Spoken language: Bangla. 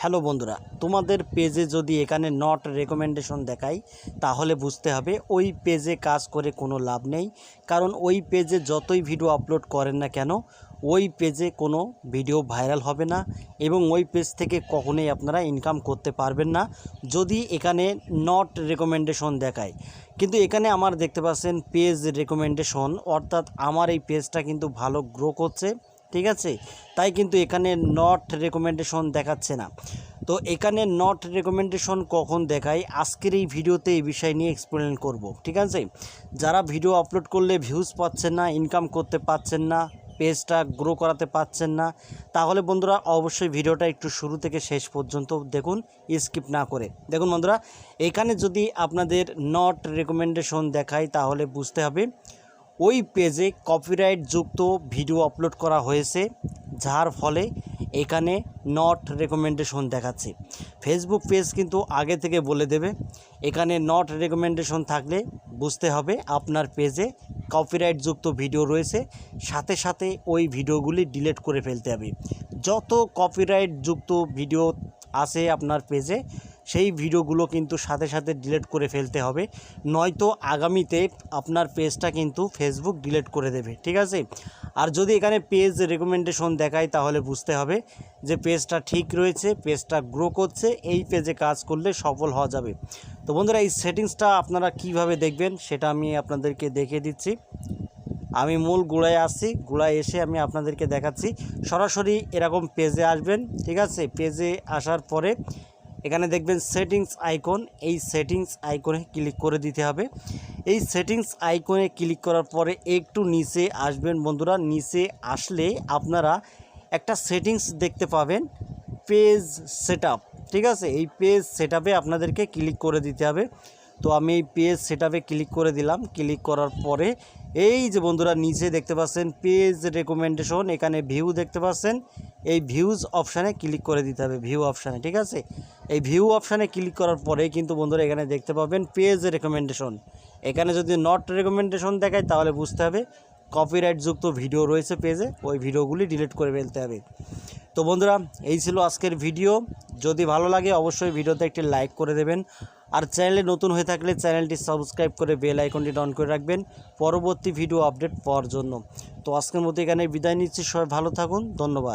হ্যালো বন্ধুরা, তোমাদের পেজে যদি এখানে নট রেকমেন্ডেশন দেখায় তাহলে বুঝতে হবে ওই পেজে কাজ করে কোনো লাভ নেই। কারণ ওই পেজে যতই ভিডিও আপলোড করেন না কেন, ওই পেজে কোনো ভিডিও ভাইরাল হবে না এবং ওই পেজ থেকে কখনোই আপনারা ইনকাম করতে পারবেন না যদি এখানে নট রেকমেন্ডেশন দেখায় কিন্তু এখানে আমার দেখতে পাচ্ছেন পেজ রেকমেন্ডেশন অর্থাৎ আমার এই পেজটা কিন্তু ভালো গ্রো করছে। ঠিক আছে? তাই কিন্তু এখানে নট রেকমেন্ডেশন দেখাচ্ছে না। তো এখানে নট রেকমেন্ডেশন কখন দেখায়? আজকের এই ভিডিওতে এই বিষয় নিয়ে এক্সপ্লেন করব, ঠিক আছে? যারা ভিডিও আপলোড করলে ভিউজ পাচ্ছেন না ইনকাম করতে পাচ্ছেন না পেজটা গ্রো করাতে পাচ্ছেন না, তাহলে বন্ধুরা অবশ্যই ভিডিওটা একটু শুরু থেকে শেষ পর্যন্ত দেখুন স্কিপ না করে। দেখুন বন্ধুরা, এখানে যদি আপনাদের নট রেকমেন্ডেশন দেখায়, তাহলে বুঝতে হবে ওই পেজে কপিরাইট যুক্ত ভিডিও আপলোড করা হয়েছে, যার ফলে এখানে নট রেকমেন্ডেশন দেখাচ্ছে। ফেসবুক পেজ কিন্তু আগে থেকে বলে দেবে, এখানে নট রেকমেন্ডেশন থাকলে বুঝতে হবে আপনার পেজে কপিরাইট যুক্ত ভিডিও রয়েছে, সাথে সাথে ওই ভিডিওগুলি ডিলিট করে ফেলতে হবে। যত কপিরাইট যুক্ত ভিডিও আছে আপনার পেজে সেই ভিডিওগুলো কিন্তু সাথে সাথে ডিলিট করে ফেলতে হবে। নয়তো আগামীতে আপনার পেজটা কিন্তু ফেসবুক ডিলিট করে দেবে, ঠিক আছে? আর যদি এখানে পেজ রেকমেন্ডেশন দেখায় তাহলে বুঝতে হবে যে পেজটা ঠিক রয়েছে পেজটা গ্রো করছে, এই পেজে কাজ করলে সফল হওয়া যাবে। তো বন্ধুরা, এই সেটিংসটা আপনারা কীভাবে দেখবেন সেটা আমি আপনাদেরকে দেখিয়ে দিচ্ছি। আমি মূল গুড়ায় আসছি, গুড়ায় এসে আমি আপনাদেরকে দেখাচ্ছি। সরাসরি এরকম পেজে আসবেন, ঠিক আছে? পেজে আসার পরে এখানে দেখবেন সেটিংস আইকন এই সেটিংস আইকনে ক্লিক করে দিতে হবে। এই সেটিংস আইকনে ক্লিক করার পরে একটু নিচে আসবেন বন্ধুরা, নিচে আসলে আপনারা একটা সেটিংস দেখতে পাবেন পেজ সেট ঠিক আছে? এই পেজ সেট আপনাদেরকে ক্লিক করে দিতে হবে। তো আমি এই পেজ সেট ক্লিক করে দিলাম ক্লিক করার পরে এই যে বন্ধুরা, নিচে দেখতে পাচ্ছেন পেজ রেকমেন্ডেশন এখানে ভিউ দেখতে পাচ্ছেন। এই ভিউজ অপশানে ক্লিক করে দিতে হবে ভিউ অপশানে ঠিক আছে? এই ভিউ অপশানে ক্লিক করার পরে কিন্তু বন্ধুরা এখানে দেখতে পাবেন পেজ রেকমেন্ডেশন এখানে যদি নট রেকমেন্ডেশন দেখায় তাহলে বুঝতে হবে কপিরাইট যুক্ত ভিডিও রয়েছে পেজে ওই ভিডিওগুলি ডিলিট করে ফেলতে হবে। তো বন্ধুরা, এই ছিল আজকের ভিডিও যদি ভালো লাগে অবশ্যই ভিডিওতে একটি লাইক করে দেবেন। আর চ্যানেলে নতুন হয়ে থাকলে চ্যানেলটি সাবস্ক্রাইব করে বেল আইকনটি অন করে রাখবেন পরবর্তী ভিডিও আপডেট পাওয়ার জন্য। তো আজকের মতো এখানে বিদায় নিচ্ছি, সবাই ভালো থাকুন, ধন্যবাদ।